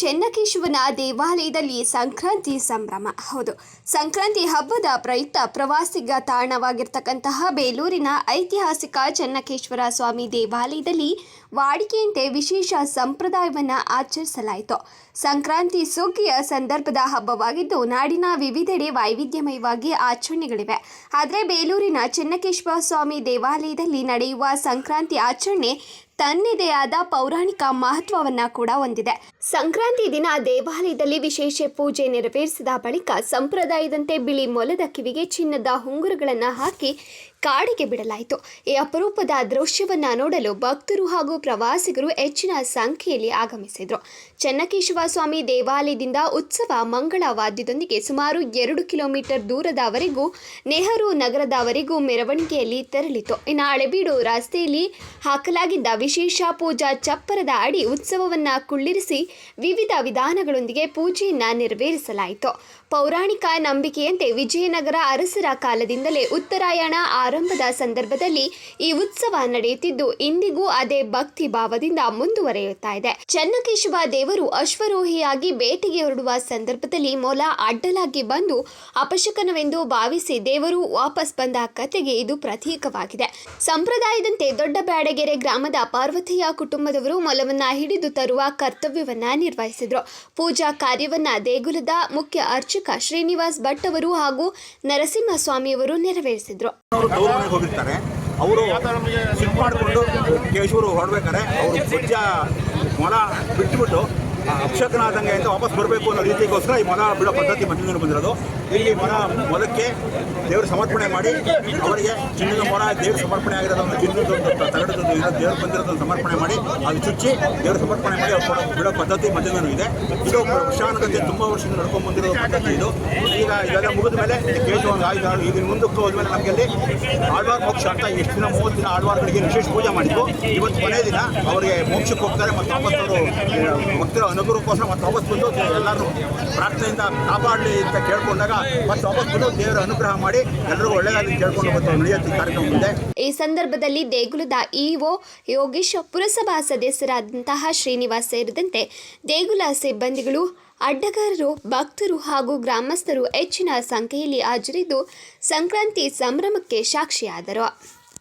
ಚೆನ್ನಕೇಶವನ ದೇವಾಲಯದಲ್ಲಿ ಸಂಕ್ರಾಂತಿ ಸಂಭ್ರಮ. ಹೌದು, ಸಂಕ್ರಾಂತಿ ಹಬ್ಬದ ಪ್ರಯುಕ್ತ ಪ್ರವಾಸಿಗ ತಾಣವಾಗಿರ್ತಕ್ಕಂತಹ ಬೇಲೂರಿನ ಐತಿಹಾಸಿಕ ಚೆನ್ನಕೇಶ್ವರ ಸ್ವಾಮಿ ದೇವಾಲಯದಲ್ಲಿ ವಾಡಿಕೆಯಂತೆ ವಿಶೇಷ ಸಂಪ್ರದಾಯವನ್ನು ಆಚರಿಸಲಾಯಿತು. ಸಂಕ್ರಾಂತಿ ಸುಗ್ಗಿಯ ಸಂದರ್ಭದ ಹಬ್ಬವಾಗಿದ್ದು, ನಾಡಿನ ವಿವಿಧೆಡೆ ವೈವಿಧ್ಯಮಯವಾಗಿ ಆಚರಣೆಗಳಿವೆ. ಆದರೆ, ಬೇಲೂರಿನ ಚೆನ್ನಕೇಶ್ವರ ಸ್ವಾಮಿ ದೇವಾಲಯದಲ್ಲಿ ನಡೆಯುವ ಸಂಕ್ರಾಂತಿ ಆಚರಣೆ ತನ್ನದೇ ಆದ ಪೌರಾಣಿಕ ಮಹತ್ವವನ್ನ ಕೂಡ ಹೊಂದಿದೆ. ಸಂಕ್ರಾಂತಿ ದಿನ ದೇವಾಲಯದಲ್ಲಿ ವಿಶೇಷ ಪೂಜೆ ನೆರವೇರಿಸಿದ ಬಳಿಕ ಸಂಪ್ರದಾಯದಂತೆ ಬಿಳಿ ಮೊಲದ ಕಿವಿಗೆ ಚಿನ್ನದ ಉಂಗುರಗಳನ್ನು ಹಾಕಿ ಕಾಡಿಗೆ ಬಿಡಲಾಯಿತು. ಈ ಅಪರೂಪದ ದೃಶ್ಯವನ್ನ ನೋಡಲು ಭಕ್ತರು ಹಾಗೂ ಪ್ರವಾಸಿಗರು ಹೆಚ್ಚಿನ ಸಂಖ್ಯೆಯಲ್ಲಿ ಆಗಮಿಸಿದರು. ಚೆನ್ನಕೇಶವ ಸ್ವಾಮಿ ದೇವಾಲಯದಿಂದ ಉತ್ಸವ ಮಂಗಳ ವಾದ್ಯದೊಂದಿಗೆ ಸುಮಾರು ಎರಡು ಕಿಲೋಮೀಟರ್ ದೂರದವರೆಗೂ, ನೆಹರು ನಗರದವರೆಗೂ ಮೆರವಣಿಗೆಯಲ್ಲಿ ತೆರಳಿತು. ಇನ್ನು ಹಳೆಬೀಡು ರಸ್ತೆಯಲ್ಲಿ ಹಾಕಲಾಗಿದ್ದ ವಿಶೇಷ ಪೂಜಾ ಚಪ್ಪರದ ಅಡಿ ಉತ್ಸವವನ್ನ ಕುಳ್ಳಿರಿಸಿ ವಿವಿಧ ವಿಧಾನಗಳೊಂದಿಗೆ ಪೂಜೆಯನ್ನ ನೆರವೇರಿಸಲಾಯಿತು. ಪೌರಾಣಿಕ ನಂಬಿಕೆಯಂತೆ ವಿಜಯನಗರ ಅರಸರ ಕಾಲದಿಂದಲೇ ಉತ್ತರಾಯಣ ಆರಂಭದ ಸಂದರ್ಭದಲ್ಲಿ ಈ ಉತ್ಸವ ನಡೆಯುತ್ತಿದ್ದು, ಇಂದಿಗೂ ಅದೇ ಭಕ್ತಿ ಭಾವದಿಂದ ಮುಂದುವರೆಯುತ್ತಾ ಇದೆ. ಚೆನ್ನಕೇಶವ ದೇವರು ಅಶ್ವರೋಹಿಯಾಗಿ ಬೇಟೆಗೆ ಹೊರಡುವ ಸಂದರ್ಭದಲ್ಲಿ ಮೊಲ ಅಡ್ಡಲಾಗಿ ಬಂದು ಅಪಶಕನವೆಂದು ಭಾವಿಸಿ ದೇವರು ವಾಪಸ್ ಬಂದ ಕಥೆಗೆ ಇದು ಪ್ರತೀಕವಾಗಿದೆ. ಸಂಪ್ರದಾಯದಂತೆ ದೊಡ್ಡ ಬ್ಯಾಡಗೆರೆ ಗ್ರಾಮದ ಪಾರ್ವತಿಯ ಕುಟುಂಬದವರು ಮೊಲವನ್ನ ಹಿಡಿದು ತರುವ ಕರ್ತವ್ಯವನ್ನ ನಿರ್ವಹಿಸಿದ್ರು. ಪೂಜಾ ಕಾರ್ಯವನ್ನ ದೇಗುಲದ ಮುಖ್ಯ ಅರ್ಚಕ ಶ್ರೀನಿವಾಸ್ ಭಟ್ ಅವರು ಹಾಗೂ ನರಸಿಂಹಸ್ವಾಮಿಯವರು ನೆರವೇರಿಸಿದ್ರು. ಅವರು ಮನೆಗೆ ಹೋಗಿರ್ತಾರೆ. ಅವರು ಸಿಟ್ ಮಾಡಿಕೊಂಡು ಕೇಶವರು ಹೊರಡ್ಬೇಕಾರೆ ಅವರು ಸ್ವಚ್ಛ ಮೊಲ ಬಿಟ್ಬಿಟ್ಟು ಆ ಅಕ್ಷಕನಾದಂಗೆ ಅಂತ ವಾಪಸ್ ಬರಬೇಕು ಅನ್ನೋ ರೀತಿಗೋಸ್ಕರ ಈ ಮೊಲ ಬಿಡೋ ಪದ್ಧತಿ ಮಂಜೂರು ಬಂದಿರೋದು. ಇಲ್ಲಿ ಮೊಲ ಮೊಲಕ್ಕೆ ದೇವರು ಸಮರ್ಪಣೆ ಮಾಡಿ, ಅವರಿಗೆ ಚಿನ್ನದ ಮೊಲ ದೇವರು ಸಮರ್ಪಣೆ ಆಗಿರೋದನ್ನು ಚಿನ್ನದೊಂದು ತಗಡದೊಂದು ಇರೋ ದೇವರು ಬಂದಿರೋದನ್ನು ಸಮರ್ಪಣೆ ಮಾಡಿ, ಅದು ಚುಚ್ಚಿ ದೇವ್ರ ಸಮರ್ಪಣೆ ಮಾಡಿ ಬಿಡೋ ಪದ್ಧತಿ ಮಂಜೂರು ಇದೆ. ಇದು ವರ್ಷಾನುಗತಿ ತುಂಬ ವರ್ಷದಿಂದ ನಡ್ಕೊಂಡು ಬಂದಿರೋ ಪದ್ಧತಿ ಇದು. ಈಗ ಇದೆಲ್ಲ ಮುಗಿದ ಮೇಲೆ ಕೇಶವಂಗ ಆಯ್ತು ಈಗ ಮುಂದಕ್ಕೆ ಹೋದ್ಮೇಲೆ ನಮಗೆ ಅಲ್ಲಿ ಆಳ್ವಾರ್ ಮೋಕ್ಷ ಅಂತ ಎಷ್ಟು ದಿನ, ಮೂವತ್ತು ದಿನ ಆಳ್ವಾರ್ಗಳಿಗೆ ವಿಶೇಷ ಪೂಜೆ ಮಾಡಿದ್ದು. ಇವತ್ತು ಕೊನೆ ದಿನ ಅವರಿಗೆ ಮೋಕ್ಷಕ್ಕೆ ಹೋಗ್ತಾರೆ ಮತ್ತು ಅವರು ಭಕ್ತರ ಅನುಗ್ರಹಕ್ಕೋಸ್ಕರ ಮತ್ತೆ ವಾಪಸ್ ಬಂದು ಎಲ್ಲರೂ ಪ್ರಾರ್ಥನೆಯಿಂದ ಕಾಪಾಡಲಿ ಅಂತ ಕೇಳ್ಕೊಂಡಾಗ ಮತ್ತೆ ವಾಪಸ್ ಬಂದು ದೇವರ ಅನುಗ್ರಹ ಮಾಡಿ ಎಲ್ಲರಿಗೂ ಒಳ್ಳೆಯದಾಗಿ ಕೇಳ್ಕೊಂಡು ಬಂದು ನಡೆಯುತ್ತೆ ಕಾರ್ಯಕ್ರಮ ಮುಂದೆ ಈ ಸಂದರ್ಭದಲ್ಲಿ ದೇಗುಲದ ಇಒ ಯೋಗೀಶ್ ಪುರಸಭಾ ಸದಸ್ಯರಾದಂತಹ ಶ್ರೀನಿವಾಸ್ ಸೇರಿದಂತೆ ದೇಗುಲ ಸಿಬ್ಬಂದಿಗಳು, ಅಡ್ಡಗಾರರು, ಭಕ್ತರು ಹಾಗೂ ಗ್ರಾಮಸ್ಥರು ಹೆಚ್ಚಿನ ಸಂಖ್ಯೆಯಲ್ಲಿ ಹಾಜರಿದ್ದು ಸಂಕ್ರಾಂತಿ ಸಂಭ್ರಮಕ್ಕೆ ಸಾಕ್ಷಿಯಾದರು.